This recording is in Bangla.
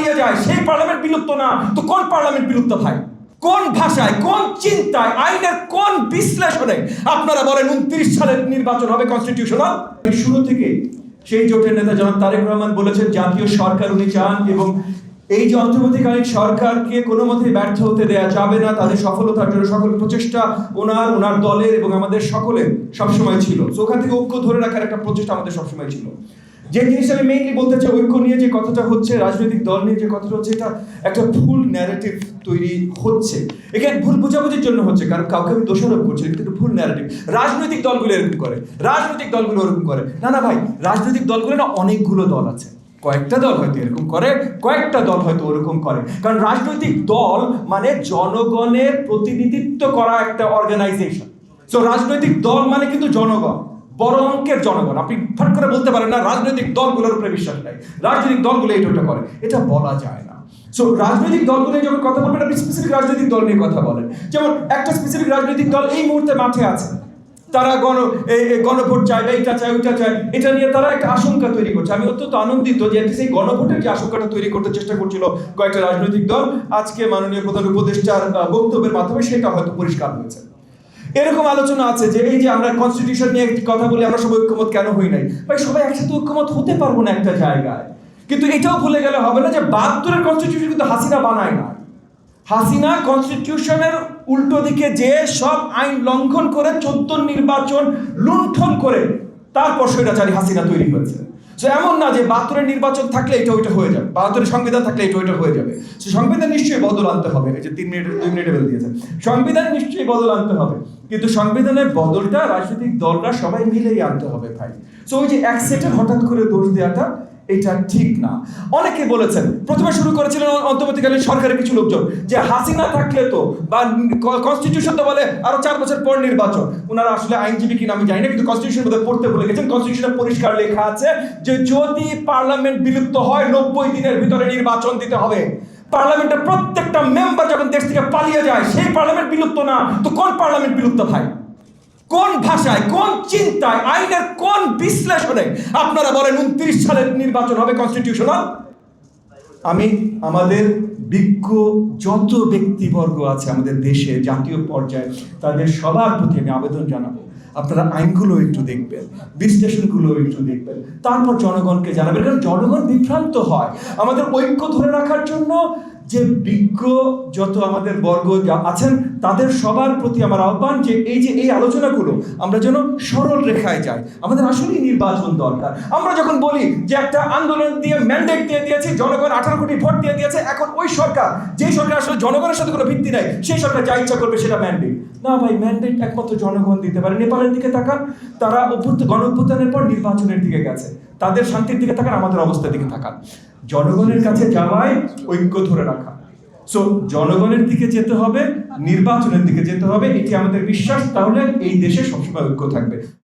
পালিয়ে যায়, সেই পার্লামেন্ট বিলুপ্ত না। তো কোন পার্লামেন্ট বিলুপ্ত ভাই? কোন ভাষায়, কোন চিন্তায়, আইনের কোন বিশ্লেষণে আপনারা বলেন উনত্রিশ সালের নির্বাচন হবে কনস্টিটিউশনাল শুরু থেকে সেই জোটের নেতা জনাব তারেক রহমান বলেছেন, জাতীয় সরকার উনি চান এবং এই যে অন্তর্বর্তীকালীন সরকারকে কোনো মতে ব্যর্থ হতে দেয়া যাবে না, তাদের সফলতার জন্য সকল প্রচেষ্টা ওনার ওনার দলের এবং আমাদের সকলের সবসময় ছিল। ওখান থেকে ঐক্য ধরে রাখার একটা প্রচেষ্টা আমাদের সবসময় ছিল। যে জিনিসটা আমি মেইনলি বলতে চাই, ঐক্য নিয়ে যে কথাটা হচ্ছে, রাজনৈতিক দল নিয়ে যে কথাটা হচ্ছে, এটা একটা ভুল ন্যারেটিভ তৈরি হচ্ছে। এখানে ভুল বোঝাবুঝির জন্য হচ্ছে, কারণ কাউকে আমি দোষারোপ করছি কিন্তু ভুল ন্যারেটিভ রাজনৈতিক দলগুলো এরকম করে, রাজনৈতিক দলগুলো এরকম করে। না না ভাই, রাজনৈতিক দলগুলো না অনেকগুলো দল আছে। কয়েকটা দল হয়তো এরকম করে, কয়েকটা দল হয়তো ওরকম করে। কারণ রাজনৈতিক দল মানে জনগণের প্রতিনিধিত্ব করা একটা অর্গানাইজেশন সো রাজনৈতিক দল মানে কিন্তু জনগণ। বড় অঙ্কের জনগণ। আপনি ফট করে বলতে পারেন না, রাজনৈতিক দলগুলোর উপরে বিশ্বাস নাই। রাজনৈতিক দলগুলো এটা ওটা করে। এটা বলা যায় না। সো রাজনৈতিক দলগুলো যখন কথা বলবেন আপনি স্পেসিফিক রাজনৈতিক দল নিয়ে কথা বলেন। যেমন একটা স্পেসিফিক রাজনৈতিক দল এই মুহূর্তে মাঠে আছে। তারা গণ গণভোট চায় বা এইটা চায় ওইটা চায় এটা নিয়ে তারা একটা আশঙ্কা তৈরি করছে। আমি অত্যন্ত আনন্দিত যে সেই গণভোটের যে আশঙ্কাটা তৈরি করতে চেষ্টা করছিল কয়েকটা রাজনৈতিক দল, আজকে মাননীয় প্রধান উপদেষ্টার বক্তব্যের মাধ্যমে সেটা হয়তো পরিষ্কার হয়েছে। এরকম আলোচনা আছে যে এই যে আমরা কনস্টিটিউশন নিয়ে একটি কথা বলি, আমরা সবাই ঐক্যমত কেন হই নাই? ভাই, সবাই একসাথে ঐক্যমত হতে পারব না একটা জায়গায়। কিন্তু এটাও ভুলে গেলে হবে না যে বাহাত্তরের কনস্টিটিউশন কিন্তু হাসিনা বানায় না। হাসিনা কনস্টিটিউশনের উল্টো দিকে যে সব আইন লঙ্ঘন করে, চোদ্দ নির্বাচন লুণ্ঠন করে, তারপর স্বৈরাচারী হাসিনা তৈরি হয়েছে। সো এমন না যে বাহাত্তরের নির্বাচন থাকলে এটা ওইটা হয়ে যাবে বাহাত্তরের সংবিধান থাকলে এটা ওইটা হয়ে যাবে। সে সংবিধান নিশ্চয়ই বদল আনতে হবে। এই যে তিন মিনিট, দুই মিনিটে বেল দিয়েছে। সংবিধান নিশ্চয়ই বদল আনতে হবে। কিন্তু সংবিধানের বদলটা রাজনৈতিক দলরা সবাই মিলেই আনতে হবে ভাই। সো ওই যে এক সেটে হঠাৎ করে দোষ দেওয়াটা এটা ঠিক না। অনেকে বলেছেন, প্রথমে শুরু করেছিলেন অন্তর্বর্তীকালীন সরকারের কিছু লোকজন, যে হাসিনা থাকলে তো, বা কনস্টিটিউশন তো বলে আরও চার বছর পর নির্বাচন। ওনারা আসলে আইনজীবী কিনা আমি জানি না, কিন্তু কনস্টিটিউশন মধ্যে পড়তে বলে গেছেন। কনস্টিটিউশনে পরিষ্কার লেখা আছে যে যদি পার্লামেন্ট বিলুপ্ত হয়, নব্বই দিনের ভিতরে নির্বাচন দিতে হবে। পার্লামেন্টের প্রত্যেকটা মেম্বার যখন দেশ থেকে পালিয়ে যায়, সেই পার্লামেন্ট বিলুপ্ত না। তো কোন পার্লামেন্ট বিলুপ্ত ভাই কোন ভাষায়, কোন চিন্তায়, আইনের কোন বিশ্লেষণে আপনারা বলেন উনত্রিশ সালের নির্বাচন হবে কনস্টিটিউশনাল আমি, আমাদের বিজ্ঞ যত ব্যক্তিবর্গ আছে আমাদের দেশে, জাতীয় পর্যায়ে, তাদের সবার প্রতি আমি আবেদন জানাব। আপনারা আইনগুলো একটু দেখবেন, বিশ্লেষণগুলো একটু দেখবেন, তারপর জনগণকে জানাবেন, কারণ জনগণ বিভ্রান্ত হয়। আমাদের ঐক্য ধরে রাখার জন্য যে বিজ্ঞ যত আমাদের বর্গ আছেন, তাদের সবার প্রতি আমার আহ্বান যে এই যে এই আলোচনাগুলো, আমরা যেন সরল রেখায় যাই। আমাদের আসলেই নির্বাচন দরকার। আমরা যখন বলি যে একটা আন্দোলন দিয়ে ম্যান্ডেট দিয়ে দিয়েছে, জনগণ আঠারো কোটি ভোট দিয়ে দিয়েছে, এখন ওই সরকার, যে সরকার আসলে জনগণের সাথে কোনো ভিত্তি নাই, সেই সরকার যা ইচ্ছা করবে সেটা ম্যান্ডেট না ভাই ম্যান্ডেট একমাত্র জনগণ দিতে পারে। নেপালের দিকে তাকান, তারা অভ্যুত্থান গণ অভ্যুত্থানের পর নির্বাচনের দিকে গেছে। তাদের শান্তির দিকে থাকার, আমাদের অবস্থার দিকে থাকার। জনগণের কাছে যাওয়াই ঐক্য ধরে রাখা। সো জনগণের দিকে যেতে হবে, নির্বাচনের দিকে যেতে হবে, এটি আমাদের বিশ্বাস। তাহলে এই দেশে সবসময় ঐক্য থাকবে।